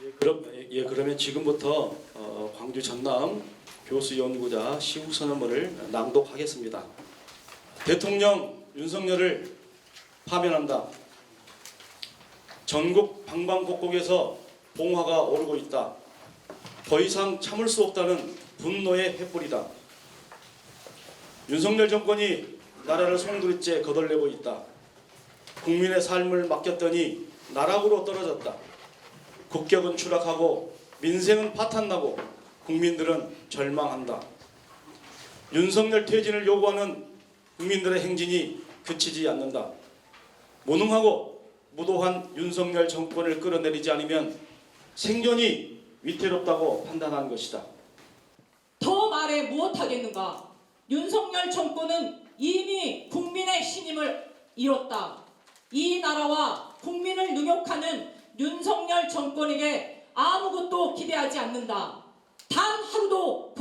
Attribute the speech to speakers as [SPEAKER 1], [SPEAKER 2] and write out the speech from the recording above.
[SPEAKER 1] 예, 그럼 예 그러면 지금부터 어, 광주 전남 교수 연구자 시국 선언문을 낭독하겠습니다. 대통령 윤석열을 파면한다. 전국 방방곡곡에서 봉화가 오르고 있다. 더 이상 참을 수 없다는 분노의 횃불이다. 윤석열 정권이 나라를 송두리째 거덜내고 있다. 국민의 삶을 맡겼더니 나락으로 떨어졌다. 국격은 추락하고 민생은 파탄나고 국민들은 절망한다. 윤석열 퇴진을 요구하는 국민들의 행진이 그치지 않는다. 무능하고 무도한 윤석열 정권을 끌어내리지 않으면 생존이 위태롭다고 판단한 것이다.
[SPEAKER 2] 더 말해 무엇하겠는가? 윤석열 정권은 이미 국민의 신임을 잃었다. 이 나라와 국민을 능욕하는 윤석열 정권에게 아무것도 기대하지 않는다. 단 하루도.